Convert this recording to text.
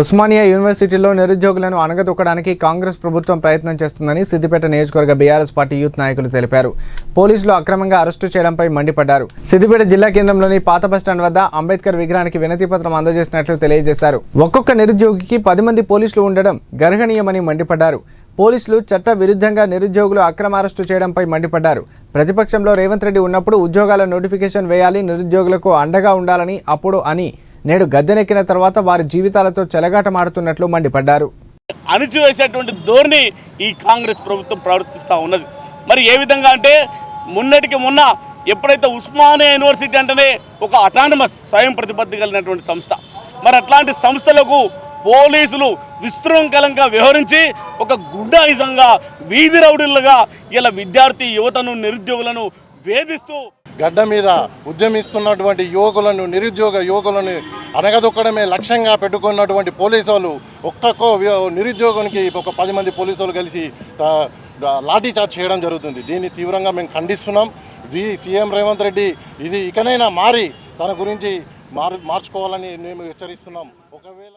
ఉస్మానియా యూనివర్సిటీలో నిరుద్యోగులను అణగదొక్కడానికి కాంగ్రెస్ ప్రభుత్వం ప్రయత్నం చేస్తుందని సిద్దిపేట నియోజకవర్గ బీఆర్ఎస్ పార్టీ యూత్ నాయకులు తెలిపారు. పోలీసులు అక్రమంగా అరెస్టు చేయడంపై మండిపడ్డారు. సిద్దిపేట జిల్లా కేంద్రంలోని పాత బస్టాండ్ వద్ద అంబేద్కర్ విగ్రహానికి వినతి పత్రం అందజేసినట్లు తెలియజేశారు. ఒక్కొక్క నిరుద్యోగికి పది మంది పోలీసులు ఉండడం గర్హనీయమని మండిపడ్డారు. పోలీసులు చట్ట విరుద్ధంగా నిరుద్యోగులు అక్రమ అరెస్టు చేయడంపై మండిపడ్డారు. ప్రతిపక్షంలో రేవంత్ రెడ్డి ఉన్నప్పుడు ఉద్యోగాల నోటిఫికేషన్ వేయాలి నిరుద్యోగులకు అండగా ఉండాలని అప్పుడు అని నేడు గద్దెనెక్కిన తర్వాత వారి జీవితాలతో చెలగాటమాడుతున్నట్లు మండిపడ్డారు. అణిచివేసేటువంటి ధోరణి ఈ కాంగ్రెస్ ప్రభుత్వం ప్రవర్తిస్తూ ఉన్నది. మరి ఏ విధంగా అంటే మొన్నటికి మొన్న ఎప్పుడైతే ఉస్మానియా యూనివర్సిటీ అంటేనే ఒక అటానమస్ స్వయం ప్రతిపత్తి కలిగినటువంటి సంస్థ. మరి అట్లాంటి సంస్థలకు పోలీసులు విశృంఖలంగా వ్యవహరించి ఒక గుండాయిజంగా వీధి రౌడీలుగా ఇలా విద్యార్థి యువతను నిరుద్యోగులను వేధిస్తూ గడ్డ మీద ఉద్యమిస్తున్నటువంటి యువకులను నిరుద్యోగ యువకులను అనగదొక్కడమే లక్ష్యంగా పెట్టుకున్నటువంటి పోలీసు వాళ్ళు ఒక్కొక్క నిరుద్యోగానికి ఒక పది మంది పోలీసు వాళ్ళు కలిసి లాఠీచార్జ్ లాఠీ చార్జ్ చేయడం జరుగుతుంది. దీన్ని తీవ్రంగా మేము ఖండిస్తున్నాం. ఈ సీఎం రేవంత్ రెడ్డి ఇది ఇకనైనా మారి తన గురించి మార్ మార్చుకోవాలని మేము హెచ్చరిస్తున్నాం. ఒకవేళ